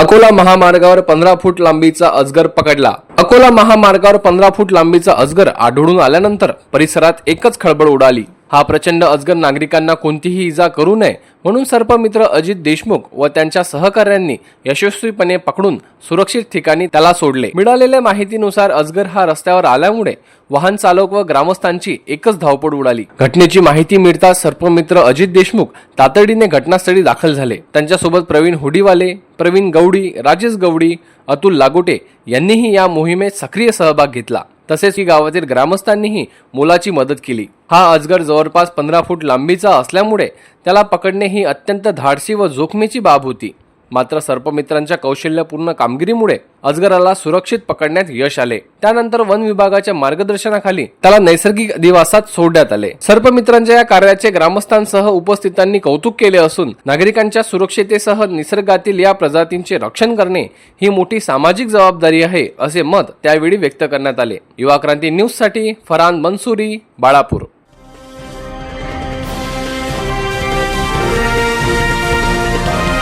अकोला महामार्गावर पंधरा फूट लांबीचा अजगर पकडला. अकोला महामार्गावर पंधरा फूट लांबीचा अजगर आढळून आल्यानंतर परिसरात एकच खळबळ उडाली. हा प्रचंड अजगर नागरिकांना कोणतीही इजा करू नये म्हणून सर्पमित्र अजित देशमुख व त्यांच्या सहकाऱ्यांनी यशस्वीपणे पकडून सुरक्षित ठिकाणी त्याला सोडले. मिळालेल्या माहितीनुसार अजगर हा रस्त्यावर आल्यामुळे वाहन चालक व ग्रामस्थांची एकच धावपळ उडाली. घटनेची माहिती मिळताच सर्पमित्र अजित देशमुख तातडीने घटनास्थळी दाखल झाले. त्यांच्यासोबत प्रवीण हुडीवाले प्रवीण गवडी राजेश गवडी अतुल लागोटे यांनीही या मोहिमेत सक्रिय सहभाग घेतला. तसेच की गावातील ग्रामस्थांनीही मोलाची मदत केली. हा अजगर जवळपास पंधरा फूट लांबीचा असल्यामुळे त्याला पकडणे ही अत्यंत धाडसी व जोखमीची बाब होती. मात्र सर्पमित्रांच्या कौशल्यपूर्ण कामगिरीमुळे अजगराला सुरक्षित पकडण्यात यश आले. त्यानंतर वन विभागाच्या मार्गदर्शनाखाली त्याला नैसर्गिक अधिवासात सोडण्यात आले. सर्पमित्रांच्या या कार्याचे ग्रामस्थांसह उपस्थितांनी कौतुक केले असून नागरिकांच्या सुरक्षितेसह निसर्गातील या प्रजातींचे रक्षण करणे ही मोठी सामाजिक जबाबदारी आहे असे मत त्यावेळी व्यक्त करण्यात आले. युवा क्रांती न्यूजसाठी फरहान मनसुरी बाळापूर.